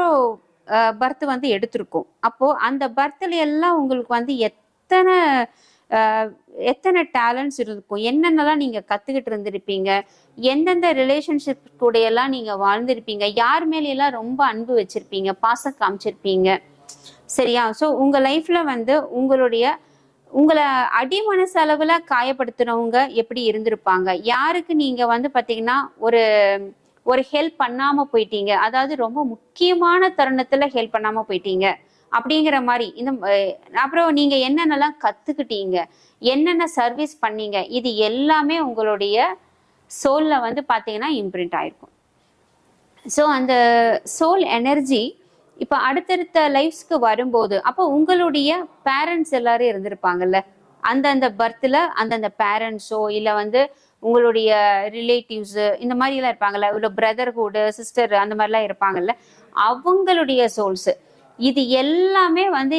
பர்த் வந்து எடுத்திருக்கும். அப்போ அந்த பர்த்ல எல்லாம் உங்களுக்கு வந்து எத்தனை எத்தனை டேலண்ட்ஸ் இருக்கும்? என்னென்னலாம் நீங்க கத்துக்கிட்டு இருந்திருப்பீங்க? எந்தெந்த ரிலேஷன்ஷிப் கூட எல்லாம் நீங்க வாழ்ந்திருப்பீங்க? யார் மேலாம் எல்லாம் ரொம்ப அன்பு வச்சிருப்பீங்க? பாசம் காமிச்சிருப்பீங்க? சரியா? ஸோ உங்க லைஃப்ல வந்து உங்களுடைய உங்களை அடி மனசளவுல காயப்படுத்துனவங்க எப்படி இருந்திருப்பாங்க? யாருக்கு நீங்க வந்து பாத்தீங்கன்னா ஒரு ஒரு ஹெல்ப் பண்ணாம போயிட்டீங்க? அதாவது ரொம்ப முக்கியமான தருணத்துல ஹெல்ப் பண்ணாம போயிட்டீங்க. அப்படிங்கிற மாதிரி இந்த அப்புறம் நீங்க என்னென்னலாம் கத்துக்கிட்டீங்க? என்னென்ன சர்வீஸ் பண்ணீங்க? இது எல்லாமே உங்களுடைய சோல்ல வந்து பாத்தீங்கன்னா இம்ப்ரிண்ட் ஆயிருக்கும். ஸோ அந்த சோல் எனர்ஜி இப்போ அடுத்தடுத்த லைஃப்ஸ்க்கு வரும்போது அப்போ உங்களுடைய பேரண்ட்ஸ் எல்லாரும் இருந்திருப்பாங்கல்ல? அந்தந்த பர்த்தில் அந்தந்த பேரண்ட்ஸோ இல்லை வந்து உங்களுடைய ரிலேட்டிவ்ஸு இந்த மாதிரிலாம் இருப்பாங்கல்ல? இல்லை பிரதர்ஹுடு சிஸ்டர் அந்த மாதிரிலாம் இருப்பாங்கல்ல? அவங்களுடைய சோல்ஸு இது எல்லாமே வந்து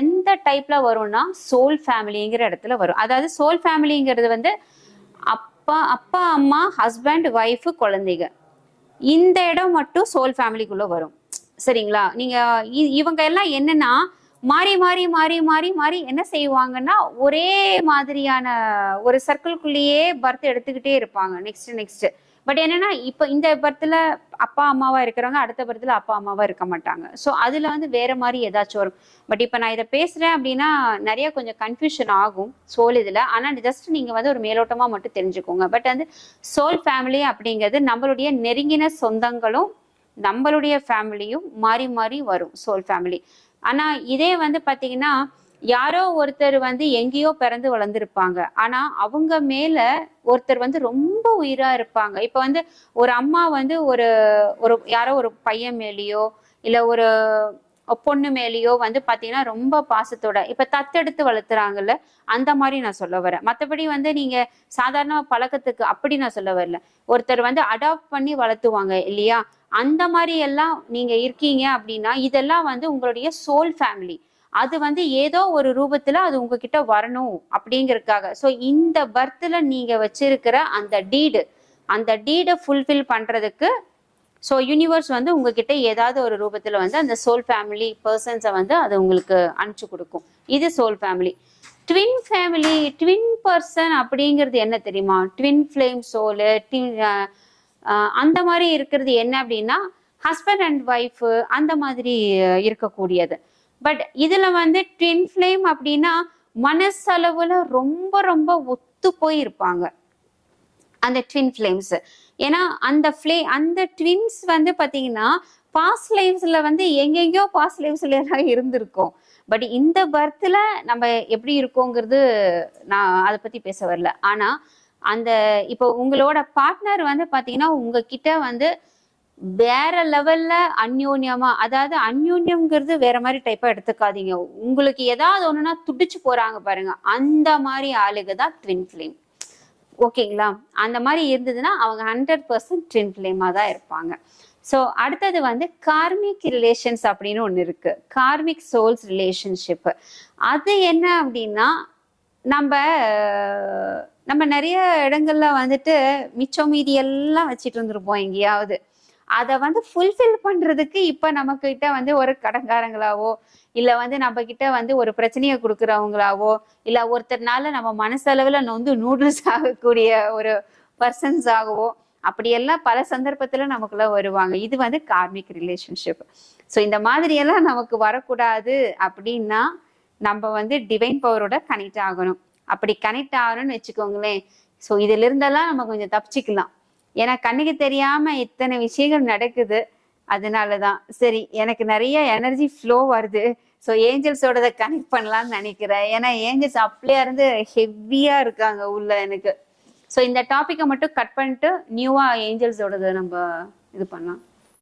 எந்த டைப்ல வரும்னா சோல் ஃபேமிலிங்கிற இடத்துல வரும். அதாவது சோல் ஃபேமிலிங்கிறது வந்து அப்பா அப்பா அம்மா ஹஸ்பண்ட் ஒய்ஃபு குழந்தைங்க. இந்த இடம் மட்டும் சோல் ஃபேமிலிக்குள்ள வரும். சரிங்களா? நீங்க இ- இவங்க எல்லாம் என்னன்னா மாறி மாறி மாறி மாறி மாறி என்ன செய்வாங்கன்னா ஒரே மாதிரியான ஒரு சர்க்கிள்குள்ளேயே பர்த் எடுத்துக்கிட்டே இருப்பாங்க. நெக்ஸ்ட் நெக்ஸ்ட் பட் என்னன்னா இப்போ இந்த பர்த்தில் அப்பா அம்மாவா இருக்கிறவங்க அடுத்த பர்த்தில் அப்பா அம்மாவா இருக்க மாட்டாங்க. ஸோ அதுல வந்து வேற மாதிரி ஏதாச்சும் வரும். பட் இப்போ நான் இதை பேசுறேன் அப்படின்னா நிறைய கொஞ்சம் கன்ஃபியூஷன் ஆகும் சோல் இதுல. ஆனா ஜஸ்ட் நீங்க வந்து ஒரு மேலோட்டமா மட்டும் தெரிஞ்சுக்கோங்க. பட் வந்து சோல் ஃபேமிலி அப்படிங்கிறது நம்மளுடைய நெருங்கின சொந்தங்களும் நம்மளுடைய ஃபேமிலியும் மாறி மாறி வரும் சோல் ஃபேமிலி. ஆனா இதே வந்து பாத்தீங்கன்னா யாரோ ஒருத்தர் வந்து எங்கேயோ பிறந்து வளர்ந்துருப்பாங்க. ஆனா அவங்க மேல ஒருத்தர் வந்து ரொம்ப உயிரா இருப்பாங்க. இப்ப வந்து ஒரு அம்மா வந்து ஒரு ஒரு யாரோ ஒரு பையன் மேலேயோ இல்ல ஒரு பொண்ணு மேலேயோ வந்து பாத்தீங்கன்னா ரொம்ப பாசத்தோட இப்ப தத்தெடுத்து வளர்த்துறாங்கல்ல அந்த மாதிரி நான் சொல்ல வரேன். மத்தபடி வந்து நீங்க சாதாரண பழக்கத்துக்கு அப்படி நான் சொல்ல வரல. ஒருத்தர் வந்து அடாப்ட் பண்ணி வளர்த்துவாங்க இல்லையா? அந்த மாதிரி எல்லாம் நீங்க இருக்கீங்க அப்படின்னா இதெல்லாம் வந்து உங்களுடைய சோல் ஃபேமிலி அது வந்து ஏதோ ஒரு ரூபத்துல அது உங்ககிட்ட வரணும் அப்படிங்கறதுக்காக. ஸோ இந்த பர்த்ல நீங்க வச்சிருக்கிற அந்த டீடு அந்த டீடை ஃபுல்ஃபில் பண்றதுக்கு ஸோ யூனிவர்ஸ் வந்து உங்ககிட்ட ஏதாவது ஒரு ரூபத்தில் வந்து அந்த சோல் ஃபேமிலி பர்சன்ஸை வந்து அது உங்களுக்கு அனுப்பிச்சு கொடுக்கும். இது soul family twin family twin person அப்படிங்கிறது என்ன தெரியுமா? ட்வின் ஃப்ளேம் சோலு ட்வின் அந்த மாதிரி இருக்கிறது என்ன அப்படின்னா ஹஸ்பண்ட் அண்ட் ஒய்ஃபு அந்த மாதிரி இருக்கக்கூடியது. பட் இதுல வந்து ட்வின் ஃப்ளேம் அப்படின்னா மனசளவுல ரொம்ப ரொம்ப ஒத்து போய் இருப்பாங்க. அந்த ட்வின் ஃப்ளேம்ஸ் ஏன்னா அந்த ஃப்ளே அந்த ட்வின்ஸ் வந்து பாத்தீங்கன்னா பாஸ்ட் லைஃப்ஸ்ல வந்து எங்கெங்கயோ பாஸ்ட் லைஃப்ஸ்ல எல்லாம் இருந்திருக்கும். பட் இந்த பர்த்ல நம்ம எப்படி இருக்கோங்கிறது நான் அதை பத்தி பேச வரல. ஆனா அந்த இப்போ உங்களோட பார்ட்னர் வந்து பாத்தீங்கன்னா உங்ககிட்ட வந்து வேற லெவல்ல அந்யோன்யமா அதாவது அந்யோன்யம்ங்கிறது வேற மாதிரி டைப்பா எடுத்துக்காதீங்க. உங்களுக்கு ஏதாவது ஒண்ணுன்னா துடிச்சு போறாங்க பாருங்க. அந்த மாதிரி ஆளுங்க தான் ட்வின் ஃப்ளேம் ஓகேங்களா? அந்த மாதிரி இருந்ததுன்னா அவங்க ஹண்ட்ரட் பர்சன்ட் ட்வின் ஃப்ளேமாக தான் இருப்பாங்க. ஸோ அடுத்தது வந்து கார்மிக் ரிலேஷன்ஸ் அப்படின்னு ஒன்று இருக்கு. கார்மிக் சோல்ஸ் ரிலேஷன்ஷிப் அது என்ன அப்படின்னா நம்ம நம்ம நிறைய இடங்கள்ல வந்துட்டு மிச்சம் மீதி எல்லாம் வச்சுட்டு இருந்திருப்போம் எங்கேயாவது. அதை வந்து ஃபுல்ஃபில் பண்றதுக்கு இப்ப நம்ம கிட்ட வந்து ஒரு கடங்காரங்களாவோ இல்ல வந்து நம்ம கிட்ட வந்து ஒரு பிரச்சனையை கொடுக்குறவங்களாவோ இல்ல ஒருத்தர்னால நம்ம மனசளவுல நொந்து நூடுல்ஸ் ஆகக்கூடிய ஒரு பர்சன்ஸ் ஆகவோ அப்படியெல்லாம் பல சந்தர்ப்பத்துல நமக்குள்ள வருவாங்க. இது வந்து கார்மிக் ரிலேஷன்ஷிப் ஸோ இந்த மாதிரியெல்லாம் நமக்கு வரக்கூடாது அப்படின்னா நம்ம வந்து டிவைன் பவரோட கனெக்ட் ஆகணும். அப்படி கனெக்ட் ஆகணும்னு வச்சுக்கோங்களேன். ஸோ இதுல இருந்தெல்லாம் நம்ம கொஞ்சம் தப்பிச்சுக்கலாம். ஏன்னா கண்ணுக்கு தெரியாம இத்தனை விஷயங்கள் நடக்குது. அதனாலதான். சரி எனக்கு நிறைய எனர்ஜி ஃப்ளோ வருது. ஸோ ஏஞ்சல்ஸோட கனெக்ட் பண்ணலாம்னு நினைக்கிறேன். ஏன்னா ஏஞ்சல்ஸ் அப்படியே இருந்து ஹெவியா இருக்காங்க உள்ள எனக்கு. ஸோ இந்த டாப்பிக்கை மட்டும் கட் பண்ணிட்டு நியூவா ஏஞ்சல்ஸோடது நம்ம இது பண்ணலாம்.